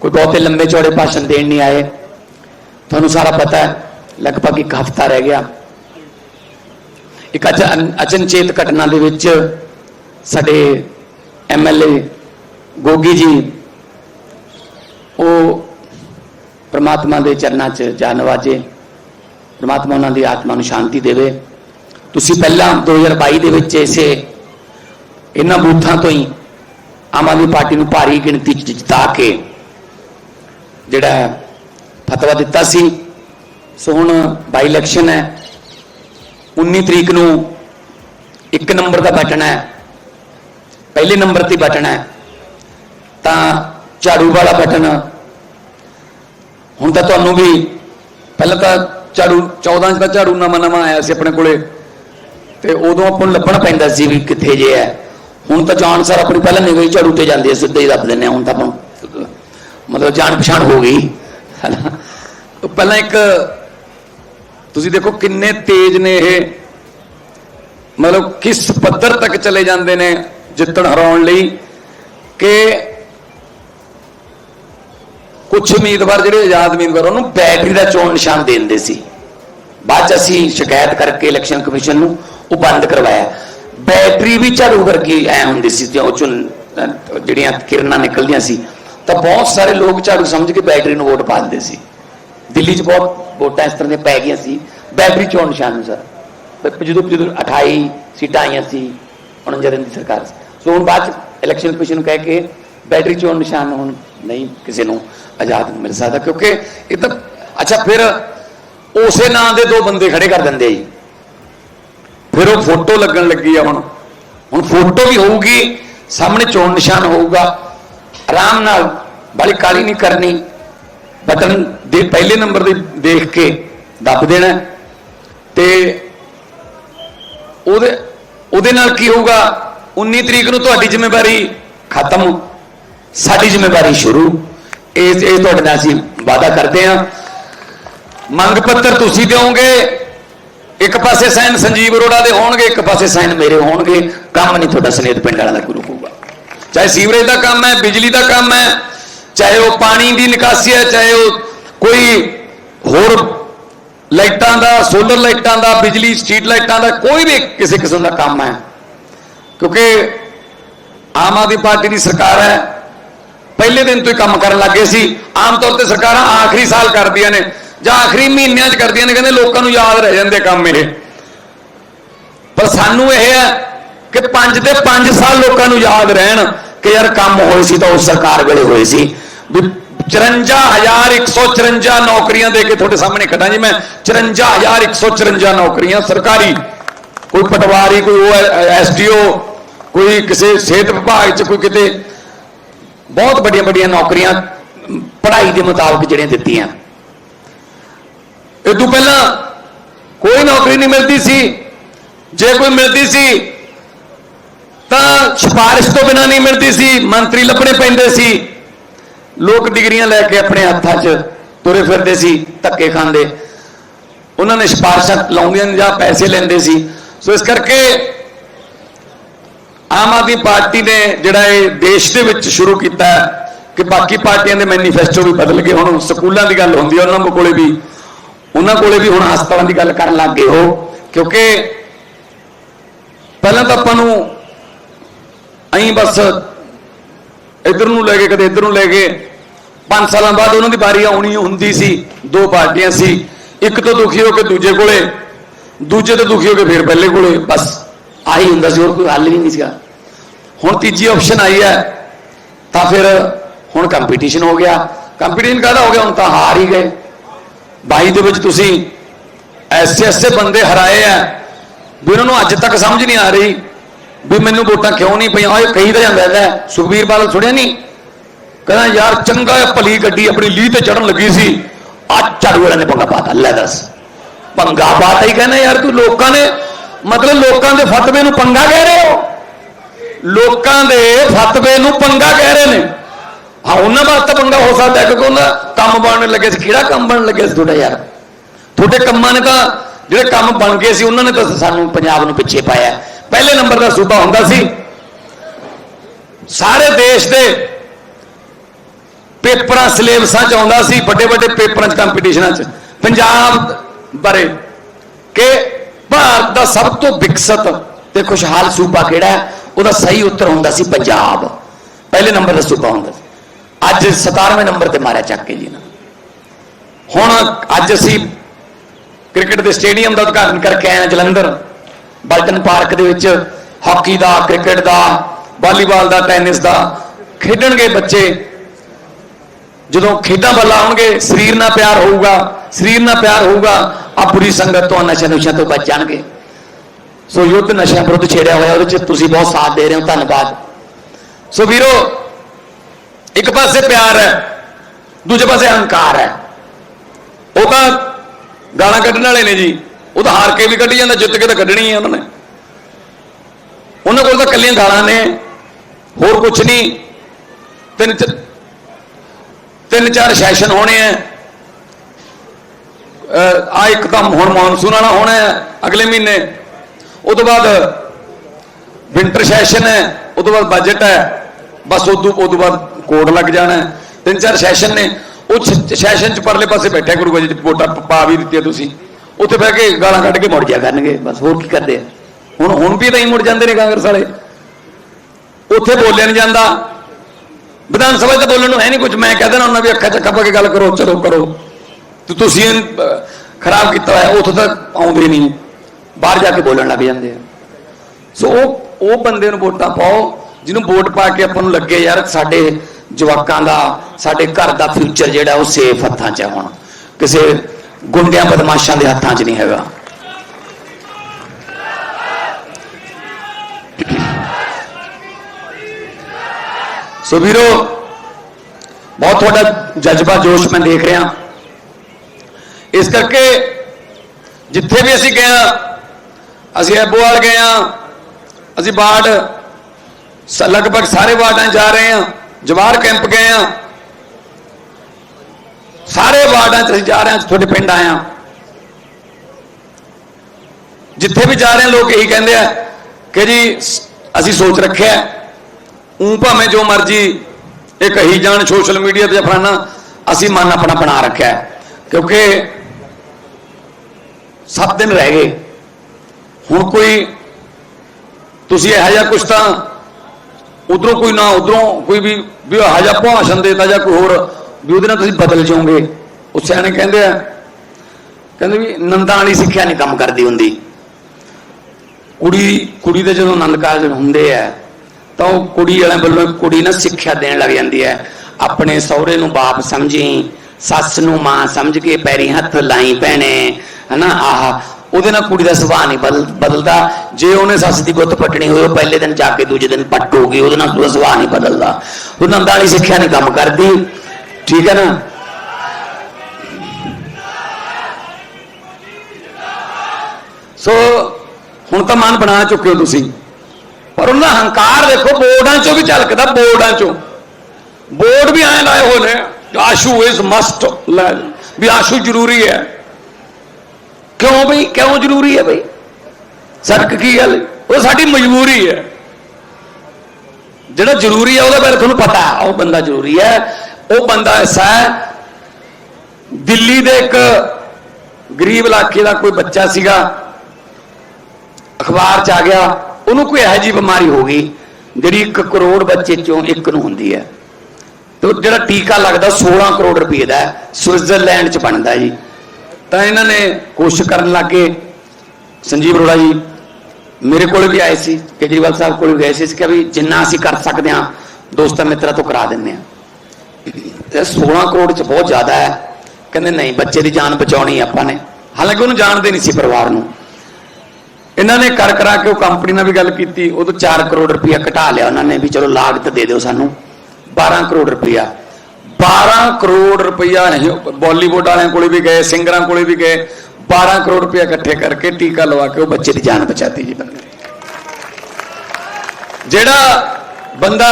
ਕੋਈ ਬਹੁਤੇ ਲੰਬੇ ਚੌੜੇ ਭਾਸ਼ਣ ਦੇਣ ਨਹੀਂ ਆਏ। ਤੁਹਾਨੂੰ ਸਾਰਾ ਪਤਾ ਹੈ, ਲਗਭਗ ਇੱਕ ਹਫ਼ਤਾ ਰਹਿ ਗਿਆ। ਇੱਕ ਅਚਨ- ਅਚਨਚੇਤ ਘਟਨਾ ਦੇ ਵਿੱਚ ਸਾਡੇ ਐਮਐਲਏ ਗੋਗੀ ਜੀ, ਉਹ ਪ੍ਰਮਾਤਮਾ ਦੇ ਚਰਨਾਂ 'ਚ ਜਾ ਨਵਾਜੇ। ਪ੍ਰਮਾਤਮਾ ਉਹਨਾਂ ਦੀ ਆਤਮਾ ਨੂੰ ਸ਼ਾਂਤੀ ਦੇਵੇ। ਤੁਸੀਂ ਪਹਿਲਾਂ 2022 ਦੇ ਵਿੱਚ ਇਸੇ ਇਹਨਾਂ ਬੂਥਾਂ ਤੋਂ ਹੀ ਆਮ ਆਦਮੀ ਪਾਰਟੀ ਨੂੰ ਭਾਰੀ ਗਿਣਤੀ 'ਚ ਜਿਤਾ ਕੇ ਜਿਹੜਾ ਫਤਵਾ ਦਿੱਤਾ ਸੀ, ਸੋ ਹੁਣ ਬਾਈ ਇਲੈਕਸ਼ਨ ਹੈ 19 ਤਰੀਕ ਨੂੰ ਇੱਕ ਨੰਬਰ ਦਾ ਬਟਨ ਹੈ, ਪਹਿਲੇ ਨੰਬਰ ਤੇ ਬਟਨ ਹੈ, ਤਾਂ ਝਾੜੂ ਵਾਲਾ ਬਟਨ। ਹੁਣ ਤਾਂ ਤੁਹਾਨੂੰ ਵੀ ਪਹਿਲਾਂ ਤਾਂ ਝਾੜੂ 14 ਚ ਤਾਂ ਝਾੜੂ ਨਵਾਂ ਨਵਾਂ ਆਇਆ ਸੀ ਆਪਣੇ ਕੋਲੇ, ਤੇ ਉਦੋਂ ਆਪਾਂ ਨੂੰ ਲੱਭਣਾ ਪੈਂਦਾ ਸੀ ਵੀ ਕਿੱਥੇ ਜੇ ਹੈ। ਹੁਣ ਤਾਂ ਜਾਣ ਸਰ ਆਪਣੀ ਪਹਿਲਾਂ ਨਹੀਂ ਗਈ ਝਾੜੂ ਤੇ ਜਾਂਦੀ ਹੈ ਸਿੱਧੇ ਹੀ ਦੱਬ ਦਿੰਦੇ ਹਾਂ ਹੁਣ ਤਾਂ ਆਪਾਂ ਨੂੰ ਮਤਲਬ ਜਾਣ ਪਛਾਣ ਹੋ ਗਈ। ਹੈਨਾ? ਉਹ ਪਹਿਲਾਂ ਇੱਕ ਤੁਸੀਂ ਦੇਖੋ ਕਿੰਨੇ ਤੇਜ਼ ਨੇ ਇਹ। ਮਤਲਬ ਕਿਸ ਪੱਧਰ ਤੱਕ ਚਲੇ ਜਾਂਦੇ ਨੇ ਜਿੱਤਣ ਹਰਾਉਣ ਲਈ ਕਿ ਕੁਝ ਉਮੀਦਵਾਰ ਜਿਹੜੇ ਆਜ਼ਾਦ ਉਮੀਦਵਾਰ, ਉਹਨੂੰ ਬੈਟਰੀ ਦਾ ਚੋਣ ਨਿਸ਼ਾਨ ਦੇ ਦਿੰਦੇ ਸੀ। ਬਾਅਦ ਚ ਅਸੀਂ ਸ਼ਿਕਾਇਤ ਕਰਕੇ ਇਲੈਕਸ਼ਨ ਕਮਿਸ਼ਨ ਨੂੰ ਉਹ ਬੰਦ ਕਰਵਾਇਆ। ਬੈਟਰੀ ਵੀ ਝਾੜੂ ਵਰਗੀ ਐ ਹੁੰਦੀ ਸੀ ਤੇ ਉਹ ਚੋਂ ਜਿਹੜੀਆਂ ਕਿਰਨਾਂ ਨਿਕਲਦੀਆਂ ਸੀ ਤਾਂ ਬਹੁਤ ਸਾਰੇ ਲੋਕ ਝਾੜੂ ਸਮਝ ਕੇ ਬੈਟਰੀ ਨੂੰ ਵੋਟ ਪਾ ਦਿੰਦੇ ਸੀ। ਦਿੱਲੀ 'ਚ ਬਹੁਤ ਵੋਟਾਂ ਇਸ ਤਰ੍ਹਾਂ ਦੀਆਂ ਪੈ ਗਈਆਂ ਸੀ। ਬੈਟਰੀ ਚੋਣ ਨਿਸ਼ਾਨ ਨੂੰ ਸਰ ਜਦੋਂ ਜਦੋਂ 28 ਸੀਟਾਂ ਆਈਆਂ ਸੀ 49 ਦਿਨ ਦੀ ਸਰਕਾਰ ਸੀ। ਸੋ ਹੁਣ ਬਾਅਦ 'ਚ ਇਲੈਕਸ਼ਨ ਕਮਿਸ਼ਨ ਨੂੰ ਕਹਿ ਕੇ ਬੈਟਰੀ ਚੋਣ ਨਿਸ਼ਾਨ ਹੁਣ ਨਹੀਂ ਕਿਸੇ ਨੂੰ ਆਜ਼ਾਦ ਮਿਲ ਸਕਦਾ। ਕਿਉਂਕਿ ਇਹ ਤਾਂ, ਅੱਛਾ, ਫਿਰ ਉਸੇ ਨਾਂ ਦੇ ਦੋ ਬੰਦੇ ਖੜੇ ਕਰ ਦਿੰਦੇ ਜੀ। ਫਿਰ ਉਹ ਫੋਟੋ ਲੱਗਣ ਲੱਗੀ ਆ ਹੁਣ। ਹੁਣ ਫੋਟੋ ਵੀ ਹੋਊਗੀ, ਸਾਹਮਣੇ ਚੋਣ ਨਿਸ਼ਾਨ ਹੋਊਗਾ। ਆਰਾਮ ਨਾਲ ਬੜੀ ਕਾਲੀ ਨਹੀਂ ਕਰਨੀ। ਬਟਨ ਦੇ ਪਹਿਲੇ ਨੰਬਰ ਦੇ ਦੇਖ ਕੇ ਦੱਬ ਦੇਣਾ। ਤੇ ਉਹਦੇ ਉਹਦੇ ਨਾਲ ਕੀ ਹੋਊਗਾ? 19 ਤਰੀਕ ਨੂੰ ਤੁਹਾਡੀ ਜ਼ਿੰਮੇਵਾਰੀ ਖਤਮ। ਸਾਡੀ ਜ਼ਿੰਮੇਵਾਰੀ ਸ਼ੁਰੂ। ਇਹ ਇਹ ਤੁਹਾਡੇ ਨਾਲ ਅਸੀਂ ਵਾਅਦਾ ਕਰਦੇ ਹਾਂ। ਮੰਗ ਪੱਤਰ ਤੁਸੀਂ ਦਿਓਗੇ। ਇੱਕ ਪਾਸੇ ਸਾਈਨ ਸੰਜੀਵ ਅਰੋੜਾ ਦੇ ਹੋਣਗੇ, ਇੱਕ ਪਾਸੇ ਸਾਈਨ ਮੇਰੇ ਹੋਣਗੇ। ਕੰਮ ਨਹੀਂ ਤੁਹਾਡਾ ਸਨੇਤ ਪਿੰਡ ਵਾਲਾ ਦਾ ਗੁਰੂ। ਚਾਹੇ ਸੀਵਰੇਜ ਦਾ ਕੰਮ ਹੈ, ਬਿਜਲੀ ਦਾ ਕੰਮ ਹੈ, ਚਾਹੇ ਉਹ ਪਾਣੀ ਦੀ ਨਿਕਾਸੀ ਹੈ, ਚਾਹੇ ਉਹ ਕੋਈ ਹੋਰ ਲਾਈਟਾਂ ਦਾ, ਸੋਲਰ ਲਾਈਟਾਂ ਦਾ, ਬਿਜਲੀ ਸਟਰੀਟ ਲਾਈਟਾਂ ਦਾ, ਕੋਈ ਵੀ ਕਿਸੇ ਕਿਸਮ ਦਾ ਕੰਮ ਹੈ। ਕਿਉਂਕਿ ਆਮ ਆਦਮੀ ਪਾਰਟੀ ਦੀ ਸਰਕਾਰ ਹੈ, ਪਹਿਲੇ ਦਿਨ ਤੋਂ ਹੀ ਕੰਮ ਕਰਨ ਲੱਗੇ ਸੀ। ਆਮ ਤੌਰ ਤੇ ਸਰਕਾਰਾਂ ਆਖਰੀ ਸਾਲ ਕਰਦੀਆਂ ਨੇ, ਜਾਂ ਆਖਰੀ ਮਹੀਨਿਆਂ 'ਚ ਕਰਦੀਆਂ ਨੇ, ਕਹਿੰਦੇ ਲੋਕਾਂ ਨੂੰ ਯਾਦ ਰਹਿ ਜਾਂਦੇ ਕੰਮ ਇਹ। ਪਰ ਸਾਨੂੰ ਇਹ ਹੈ ਕਿ ਪੰਜ ਤੇ ਪੰਜ ਸਾਲ ਲੋਕਾਂ ਨੂੰ ਯਾਦ ਰਹਿਣ ਕਿ ਯਾਰ ਕੰਮ ਹੋਏ ਸੀ ਤਾਂ ਉਸ ਸਰਕਾਰ ਵੇਲੇ ਹੋਏ ਸੀ। ਵੀ 54154 ਨੌਕਰੀਆਂ ਦੇ ਕੇ ਤੁਹਾਡੇ ਸਾਹਮਣੇ ਖੜਾ ਜੀ ਮੈਂ। 54154 ਨੌਕਰੀਆਂ, ਸਰਕਾਰੀ। ਕੋਈ ਪਟਵਾਰੀ, ਕੋਈ ਉਹ ਐਸਡੀਓ ਕੋਈ ਕਿਸੇ ਸਿਹਤ ਵਿਭਾਗ 'ਚ, ਕੋਈ ਕਿਤੇ। ਬਹੁਤ ਵੱਡੀਆਂ ਵੱਡੀਆਂ ਨੌਕਰੀਆਂ ਪੜ੍ਹਾਈ ਦੇ ਮੁਤਾਬਕ ਜਿਹੜੀਆਂ ਦਿੱਤੀਆਂ। ਇਹ ਤੋਂ ਪਹਿਲਾਂ ਕੋਈ ਨੌਕਰੀ ਨਹੀਂ ਮਿਲਦੀ ਸੀ। ਜੇ ਕੋਈ ਮਿਲਦੀ ਸੀ ਤਾਂ ਸਿਫਾਰਿਸ਼ ਤੋਂ ਬਿਨਾਂ ਨਹੀਂ ਮਿਲਦੀ ਸੀ, ਮੰਤਰੀ ਲੱਭਣੇ ਪੈਂਦੇ ਸੀ। ਲੋਕ ਡਿਗਰੀਆਂ ਲੈ ਕੇ ਆਪਣੇ ਹੱਥਾਂ 'ਚ ਤੁਰੇ ਫਿਰਦੇ ਸੀ, ਧੱਕੇ ਖਾਂਦੇ। ਉਹਨਾਂ ਨੇ ਸਿਫਾਰਿਸ਼ਾਂ ਲਾਉਂਦੀਆਂ ਜਾਂ ਪੈਸੇ ਲੈਂਦੇ ਸੀ। ਸੋ ਇਸ ਕਰਕੇ ਆਮ ਆਦਮੀ ਪਾਰਟੀ ਨੇ ਜਿਹੜਾ ਇਹ ਦੇਸ਼ ਦੇ ਵਿੱਚ ਸ਼ੁਰੂ ਕੀਤਾ ਕਿ ਬਾਕੀ ਪਾਰਟੀਆਂ ਦੇ ਮੈਨੀਫੈਸਟੋ ਵੀ ਬਦਲ ਗਏ। ਹੁਣ ਸਕੂਲਾਂ ਦੀ ਗੱਲ ਹੁੰਦੀ ਹੈ ਉਹਨਾਂ ਕੋਲੇ ਵੀ, ਉਹਨਾਂ ਕੋਲੇ ਵੀ ਹੁਣ ਹਸਪਤਾਲਾਂ ਦੀ ਗੱਲ ਕਰਨ ਲੱਗ ਗਏ ਹੋ। ਕਿਉਂਕਿ ਪਹਿਲਾਂ ਤਾਂ ਆਪਾਂ ਨੂੰ ਅਹੀਂ ਬਸ ਇਧਰ ਨੂੰ ਲੈ ਕੇ, ਕਦੇ ਇਧਰ ਨੂੰ ਲੈ ਕੇ। 5 ਸਾਲਾਂ ਬਾਅਦ ਉਹਨਾਂ ਦੀ ਵਾਰੀ ਆਉਣੀ ਹੁੰਦੀ ਸੀ, ਦੋ ਪਾਰਟੀਆਂ ਸੀ। ਇੱਕ ਤੋਂ ਦੁਖੀ ਹੋ ਕੇ ਦੂਜੇ ਕੋਲੇ, ਦੂਜੇ ਤੋਂ ਦੁਖੀ ਹੋ ਕੇ ਫਿਰ ਪਹਿਲੇ ਕੋਲੇ। ਬਸ ਆਹੀ ਹੁੰਦਾ ਸੀ, ਹੋਰ ਕੋਈ ਹੱਲ ਵੀ ਨਹੀਂ ਸੀਗਾ। ਹੁਣ ਤੀਜੀ ਆਪਸ਼ਨ ਆਈ ਹੈ, ਤਾਂ ਫਿਰ ਹੁਣ ਕੰਪੀਟੀਸ਼ਨ ਹੋ ਗਿਆ। ਕੰਪੀਟੀਸ਼ਨ ਕਾਹਦਾ ਹੋ ਗਿਆ? ਹੁਣ ਤਾਂ ਹਾਰ ਹੀ ਗਏ। ਬਾਈ ਦੇ ਵਿੱਚ ਤੁਸੀਂ ਐਸੇ ਐਸੇ ਬੰਦੇ ਹਰਾਏ ਆ, ਵੀ ਉਹਨਾਂ ਨੂੰ ਅੱਜ ਤੱਕ ਸਮਝ ਨਹੀਂ ਆ ਰਹੀ। ਵੀ ਮੈਨੂੰ ਵੋਟਾਂ ਕਿਉਂ ਨਹੀਂ ਪਈਆਂ? ਉਹ ਕਹੀ ਤਾਂ ਜਾਂਦਾ ਹੈ, ਸੁਖਬੀਰ ਬਾਦਲ ਸੁਣਿਆ ਨਹੀਂ? ਕਹਿੰਦਾ, ਯਾਰ, ਚੰਗਾ ਭਲੀ ਗੱਡੀ ਆਪਣੀ ਲੀਹ ਤੇ ਚੜਨ ਲੱਗੀ ਸੀ। ਆ ਝਾੜੂ ਵਾਲਿਆਂ ਨੇ ਪੰਗਾ ਪਾਤਾ, ਲੈ ਦੱਸ। ਪੰਗਾ ਪਾਤਾ ਹੀ ਕਹਿੰਦਾ, ਯਾਰ, ਤੂੰ ਲੋਕਾਂ ਨੇ ਮਤਲਬ ਲੋਕਾਂ ਦੇ ਫਤਵੇ ਨੂੰ ਪੰਗਾ ਕਹਿ ਰਹੇ ਹੋ? ਲੋਕਾਂ ਦੇ ਫਤਵੇ ਨੂੰ ਪੰਗਾ ਕਹਿ ਰਹੇ ਨੇ? ਹਾਂ, ਉਹਨਾਂ ਵਾਸਤੇ ਪੰਗਾ ਹੋ ਸਕਦਾ ਹੈ, ਕਿਉਂਕਿ ਉਹਨਾਂ ਕੰਮ ਬਣਨ ਲੱਗੇ ਸੀ। ਕਿਹੜਾ ਕੰਮ ਬਣਨ ਲੱਗਿਆ ਸੀ ਤੁਹਾਡਾ ਯਾਰ? ਤੁਹਾਡੇ ਕੰਮਾਂ ਨੇ ਤਾਂ ਜਿਹੜੇ ਕੰਮ ਬਣ ਗਏ ਸੀ, ਉਹਨਾਂ ਨੇ ਤਾਂ ਸਾਨੂੰ ਪੰਜਾਬ ਨੂੰ ਪਿੱਛੇ ਪਾਇਆ। ਪਹਿਲੇ ਨੰਬਰ ਦਾ ਸੂਬਾ ਹੁੰਦਾ ਸੀ। ਸਾਰੇ ਦੇਸ਼ ਦੇ ਪੇਪਰਾਂ ਸਿਲੇਬਸਾਂ ਚ ਆਉਂਦਾ ਸੀ, ਵੱਡੇ ਵੱਡੇ ਪੇਪਰਾਂ ਚ ਕੰਪੀਟੀਸ਼ਨਾਂ ਚ। ਪੰਜਾਬ ਬਾਰੇ ਕਿ ਭਾਰਤ ਦਾ ਸਭ ਤੋਂ ਵਿਕਸਿਤ ਤੇ ਖੁਸ਼ਹਾਲ ਸੂਬਾ ਕਿਹੜਾ ਹੈ? ਉਹਦਾ ਸਹੀ ਉੱਤਰ ਹੁੰਦਾ ਸੀ ਪੰਜਾਬ। ਪਹਿਲੇ ਨੰਬਰ ਦਾ ਸੂਬਾ ਹੁੰਦਾ ਸੀ। ਅੱਜ 17ਵੇਂ ਨੰਬਰ ਤੇ ਮਾਰਿਆ ਚੱਕ ਕੇ ਜੀ ਨਾ। ਹੁਣ ਅੱਜ ਅਸੀਂ ਕ੍ਰਿਕਟ ਦੇ ਸਟੇਡੀਅਮ ਦਾ ਉਦਘਾਟਨ ਕਰਕੇ ਆਏ ਹਾਂ ਜਲੰਧਰ। ਬਲਟਨ ਪਾਰਕ ਦੇ ਵਿੱਚ ਹਾਕੀ ਦਾ, ਕ੍ਰਿਕਟ ਦਾ, ਵਾਲੀਬਾਲ ਦਾ, ਟੈਨਿਸ ਦਾ ਖੇਡਣਗੇ ਬੱਚੇ। ਜਦੋਂ ਖੇਡਾਂ ਵੱਲ ਆਉਣਗੇ, ਸਰੀਰ ਨਾਲ ਪਿਆਰ ਹੋਊਗਾ, ਸਰੀਰ ਨਾਲ ਪਿਆਰ ਹੋਊਗਾ ਆ ਬੁਰੀ ਸੰਗਤ ਤੋਂ ਨਸ਼ਾ ਨੁਸ਼ਾ ਤੋਂ ਬਚ ਜਾਣਗੇ। ਸੋ ਯੁੱਧ ਨਸ਼ਾ ਵਿਰੁੱਧ ਛੇੜਿਆ ਹੋਇਆ, ਉਹਦੇ ਚ ਤੁਸੀਂ ਬਹੁਤ ਸਾਥ ਦੇ ਰਹੇ ਹੋ, ਧੰਨਵਾਦ। ਸੋ ਵੀਰੋ, ਇੱਕ ਪਾਸੇ ਪਿਆਰ ਹੈ, ਦੂਜੇ ਪਾਸੇ ਹੰਕਾਰ ਹੈ। ਉਹ ਤਾਂ ਗਾਲਾਂ ਕੱਢਣ ਵਾਲੇ ਨੇ ਜੀ। ਹਾਰ ਕੇ ਵੀ ਕੱਢੀ ਜਾਂਦਾ, ਜਿੱਤ ਕੇ ਤਾਂ ਕੱਢਣੀ ਹੈ ਉਹਨਾਂ ਨੇ। ਉਹਨਾਂ ਕੋਲ ਤਾਂ ਕੱਲੀਆਂ ਗਾਲਾਂ ਨੇ, ਹੋਰ ਕੁਝ ਨਹੀਂ। ਤਿੰਨ ਤਿੰਨ ਚਾਰ ਸੈਸ਼ਨ ਹੋਣੇ ਆ। ਆ ਇੱਕ ਤਾਂ ਹੁਣ ਮੌਨਸੂਨ ਵਾਲਾ ਹੋਣਾ ਅਗਲੇ ਮਹੀਨੇ। ਉਹ ਤੋਂ ਬਾਅਦ ਵਿੰਟਰ ਸੈਸ਼ਨ ਹੈ, ਉਹ ਤੋਂ ਬਾਅਦ ਬਜਟ ਹੈ। ਬਸ ਉਦੋਂ ਉਹ ਤੋਂ ਬਾਅਦ ਕੋਡ ਲੱਗ ਜਾਣਾ ਤਿੰਨ ਚਾਰ ਸੈਸ਼ਨ ਨੇ। ਉਹ ਸੈਸ਼ਨ ਚ ਪਰਲੇ ਪਾਸੇ ਬੈਠਿਆ ਕਰੂਗਾ, ਜੇ ਵੋਟਾਂ ਪਾ ਵੀ ਦਿੱਤੀਆਂ ਤੁਸੀਂ। ਉੱਥੇ ਬਹਿ ਕੇ ਗਾਲਾਂ ਕੱਢ ਕੇ ਮੁੜ ਜਾ ਕਰਨਗੇ, ਬਸ ਹੋਰ ਕੀ ਕਰਦੇ ਆ? ਹੁਣ ਹੁਣ ਵੀ ਤਾਂ ਹੀ ਮੁੜ ਜਾਂਦੇ ਨੇ ਕਾਂਗਰਸ ਵਾਲੇ। ਉੱਥੇ ਬੋਲਿਆ ਨਹੀਂ ਜਾਂਦਾ। ਵਿਧਾਨ ਸਭਾ 'ਚ ਬੋਲਣ ਨੂੰ ਹੈ ਨਹੀਂ ਕੁਝ ਮੈਂ ਕਹਿ ਦੇਣਾ ਉਹਨਾਂ ਵੀ ਅੱਖਾਂ 'ਚ ਅੱਖਾਂ ਪਾ ਕੇ ਗੱਲ ਕਰੋ, ਚਲੋ ਕਰੋ। ਤੇ ਤੁਸੀਂ ਖਰਾਬ ਕੀਤਾ ਹੋਇਆ, ਉੱਥੋਂ ਤੱਕ ਆਉਂਦੇ ਨਹੀਂ ਬਾਹਰ ਜਾ ਕੇ ਬੋਲਣ ਲੱਗ ਜਾਂਦੇ ਆ। ਸੋ ਉਹ ਉਹ ਬੰਦੇ ਨੂੰ ਵੋਟਾਂ ਪਾਓ, ਜਿਹਨੂੰ ਵੋਟ ਪਾ ਕੇ ਆਪਾਂ ਨੂੰ ਲੱਗੇ ਯਾਰ ਸਾਡੇ ਜਵਾਕਾਂ ਦਾ, ਸਾਡੇ ਘਰ ਦਾ ਫਿਊਚਰ ਜਿਹੜਾ ਉਹ ਸੇਫ ਹੱਥਾਂ 'ਚ ਹੈ ਹੁਣ। ਕਿਸੇ ਗੁੰਡਿਆਂ ਬਦਮਾਸ਼ਾਂ ਦੇ ਹੱਥਾਂ 'ਚ ਨਹੀਂ ਹੈਗਾ। ਸੋ ਵੀਰੋ, ਬਹੁਤ ਤੁਹਾਡਾ ਜਜ਼ਬਾ, ਜੋਸ਼ ਮੈਂ ਦੇਖ ਰਿਹਾ। ਇਸ ਕਰਕੇ ਜਿੱਥੇ ਵੀ ਅਸੀਂ ਗਏ ਹਾਂ, ਅਸੀਂ ਐਬੋਵਾਲ ਗਏ ਹਾਂ, ਅਸੀਂ ਬਾੜ ਲਗਭਗ ਸਾਰੇ ਵਾਰਡਾਂ ਜਾ ਰਹੇ ਹਾਂ ਜਵਾਰ ਕੈਂਪ ਗਏ ਹਾਂ। ਸਾਰੇ ਵਾਰਡਾਂ 'ਚ ਅਸੀਂ ਜਾ ਰਹੇ ਹਾਂ, ਤੁਹਾਡੇ ਪਿੰਡ ਆਏ ਹਾਂ। ਜਿੱਥੇ ਵੀ ਜਾ ਰਹੇ ਹਾਂ, ਲੋਕ ਇਹੀ ਕਹਿੰਦੇ ਆ ਕਿ ਜੀ, ਅਸੀਂ ਸੋਚ ਰੱਖਿਆ ਉਂ ਭਾਵੇਂ ਜੋ ਮਰਜ਼ੀ ਇਹ ਕਹੀ ਜਾਣ ਸੋਸ਼ਲ ਮੀਡੀਆ ਤੇ ਫਰਾਨਾ ਅਸੀਂ ਮਨ ਆਪਣਾ ਬਣਾ ਰੱਖਿਆ ਕਿਉਂਕਿ ਸੱਤ ਦਿਨ ਰਹਿ ਗਏ। ਹੁਣ ਕੋਈ, ਤੁਸੀਂ ਇਹੋ ਜਿਹਾ ਕੁਛ ਤਾਂ ਉਧਰੋਂ ਕੋਈ ਨਾ ਉਧਰੋਂ ਕੋਈ ਵੀ ਵੀ ਇਹੋ ਭਾਸ਼ਣ ਦੇਤਾ ਜਾਂ ਕੋਈ ਹੋਰ ਵੀ ਉਹਦੇ ਨਾਲ ਤੁਸੀਂ ਬਦਲ ਜਾਓਗੇ। ਉਹ ਸਿਆਣੇ ਕਹਿੰਦੇ ਆ, ਕਹਿੰਦੇ ਵੀ ਨੰਦਾਂ ਵਾਲੀ ਸਿੱਖਿਆ ਨਹੀਂ ਕੰਮ ਕਰਦੀ ਹੁੰਦੀ। ਕੁੜੀ ਕੁੜੀ ਦੇ ਜਦੋਂ ਆਨੰਦ ਕਾਰਜ ਹੁੰਦੇ ਆ, ਤਾਂ ਉਹ ਕੁੜੀ ਵਾਲਿਆਂ ਵੱਲੋਂ ਕੁੜੀ ਨਾ ਸਿੱਖਿਆ ਦੇਣ ਲੱਗ ਜਾਂਦੀ ਹੈ ਆਪਣੇ ਸਹੁਰੇ ਨੂੰ ਬਾਪ ਸਮਝੀ, ਸੱਸ ਨੂੰ ਮਾਂ ਸਮਝ ਕੇ ਪੈਰੀ ਹੱਥ ਲਾਈ ਭੈਣੇ, ਹਨਾ, ਆਹ, ਉਹਦੇ ਨਾਲ ਕੁੜੀ ਦਾ ਸੁਭਾਅ ਨਹੀਂ ਬਦਲ, ਬਦਲਦਾ। ਜੇ ਉਹਨੇ ਸੱਸ ਦੀ ਗੁੱਤ ਪੱਟਣੀ ਹੋਵੇ, ਉਹ ਪਹਿਲੇ ਦਿਨ ਜਾ ਕੇ ਦੂਜੇ ਦਿਨ ਪੱਟੂਗੀ ਉਹਦੇ ਨਾਲ ਉਹਦਾ ਸੁਭਾਅ ਨਹੀਂ ਬਦਲਦਾ। ਉਹ ਨੰਦਾਂ ਵਾਲੀ ਸਿੱਖਿਆ ਨਹੀਂ ਕੰਮ ਕਰਦੀ। ਠੀਕ ਹੈ ਨਾ? ਸੋ ਹੁਣ ਤਾਂ ਮਨ ਬਣਾ ਚੁੱਕੇ ਹੋ ਤੁਸੀਂ। ਪਰ ਉਹਨਾਂ ਦਾ ਹੰਕਾਰ ਦੇਖੋ ਬੋਰਡਾਂ ਚੋਂ ਵੀ ਝਲਕਦਾ ਬੋਰਡਾਂ ਚੋਂ। ਬੋਰਡ ਵੀ ਐਂ ਲਾਏ ਹੋਏ ਨੇ ਆਸ਼ੂ ਇਜ਼ ਮਸਟ ਵੀ ਆਸ਼ੂ ਜ਼ਰੂਰੀ ਹੈ। ਕਿਉਂ ਬਈ? ਕਿਉਂ ਜ਼ਰੂਰੀ ਹੈ ਬਈ? ਸੜਕ ਕੀ ਗੱਲ? ਉਹ ਸਾਡੀ ਮਜਬੂਰੀ ਹੈ। ਜਿਹੜਾ ਜ਼ਰੂਰੀ ਹੈ ਉਹਦੇ ਬਾਰੇ ਤੁਹਾਨੂੰ ਪਤਾ ਹੈ, ਉਹ ਬੰਦਾ ਜ਼ਰੂਰੀ ਹੈ। ਉਹ ਬੰਦਾ ਐਸਾ ਹੈ, ਦਿੱਲੀ ਦੇ ਇੱਕ ਗਰੀਬ ਇਲਾਕੇ ਦਾ ਕੋਈ ਬੱਚਾ ਸੀਗਾ, ਅਖਬਾਰ ਚ ਆ ਗਿਆ, ਉਹਨੂੰ ਕੋਈ ਇਹੋ ਜਿਹੀ ਬਿਮਾਰੀ ਹੋ ਗਈ, ਜਿਹੜੀ 1 ਕਰੋੜ ਬੱਚੇ ਚੋਂ ਇੱਕ ਨੂੰ ਹੁੰਦੀ ਹੈ। ਤੇ ਉਹ ਜਿਹੜਾ ਟੀਕਾ ਲੱਗਦਾ 16 ਕਰੋੜ ਰੁਪਏ ਦਾ ਸਵਿਟਜ਼ਰਲੈਂਡ ਚ ਬਣਦਾ ਜੀ। ਤਾਂ ਇਹਨਾਂ ਨੇ ਕੋਸ਼ਿਸ਼ ਕਰਨ ਲੱਗੇ ਸੰਜੀਵ ਅਰੋੜਾ ਜੀ, ਮੇਰੇ ਕੋਲ ਵੀ ਆਏ ਸੀ, ਕੇਜਰੀਵਾਲ ਸਾਹਿਬ ਕੋਲ ਵੀ ਗਏ ਸੀ ਕਿ ਵੀ ਜਿੰਨਾ ਅਸੀਂ ਕਰ ਸਕਦੇ ਹਾਂ, ਦੋਸਤਾਂ ਮਿੱਤਰਾਂ ਤੋਂ ਕਰਾ ਦਿੰਦੇ ਹਾਂ। ਤੇ 16 ਕਰੋੜ ਚ ਬਹੁਤ ਜ਼ਿਆਦਾ ਹੈ। ਕਹਿੰਦੇ ਨਹੀਂ, ਬੱਚੇ ਦੀ ਜਾਨ ਬਚਾਉਣੀ ਆਪਾਂ ਨੇ। ਹਾਲਾਂਕਿ ਉਹਨੂੰ ਜਾਣਦੇ ਨਹੀਂ ਸੀ ਪਰਿਵਾਰ ਨੂੰ। ਇਹਨਾਂ ਨੇ ਕਰ ਕਰਾ ਕੇ ਉਹ ਕੰਪਨੀ ਨਾਲ ਵੀ ਗੱਲ ਕੀਤੀ, ਉਹ ਤੋਂ 4 ਕਰੋੜ ਰੁਪਇਆ ਘਟਾ ਲਿਆ ਉਹਨਾਂ ਨੇ ਵੀ ਚਲੋ ਲਾਗਤ ਦੇ ਦਿਓ ਸਾਨੂੰ। 12 ਕਰੋੜ ਰੁਪਇਆ। 12 ਕਰੋੜ ਰੁਪਇਆ ਨਹੀਂ ਬਾਲੀਵੁੱਡ ਵਾਲਿਆਂ ਕੋਲੇ ਵੀ ਗਏ, ਸਿੰਗਰਾਂ ਕੋਲੇ ਵੀ ਗਏ। 12 ਕਰੋੜ ਰੁਪਇਆ ਇਕੱਠੇ ਕਰਕੇ ਟੀਕਾ ਲਵਾ ਕੇ ਉਹ ਬੱਚੇ ਦੀ ਜਾਨ ਬਚਾਤੀ ਜੀ ਬੰਦੇ ਜਿਹੜਾ ਬੰਦਾ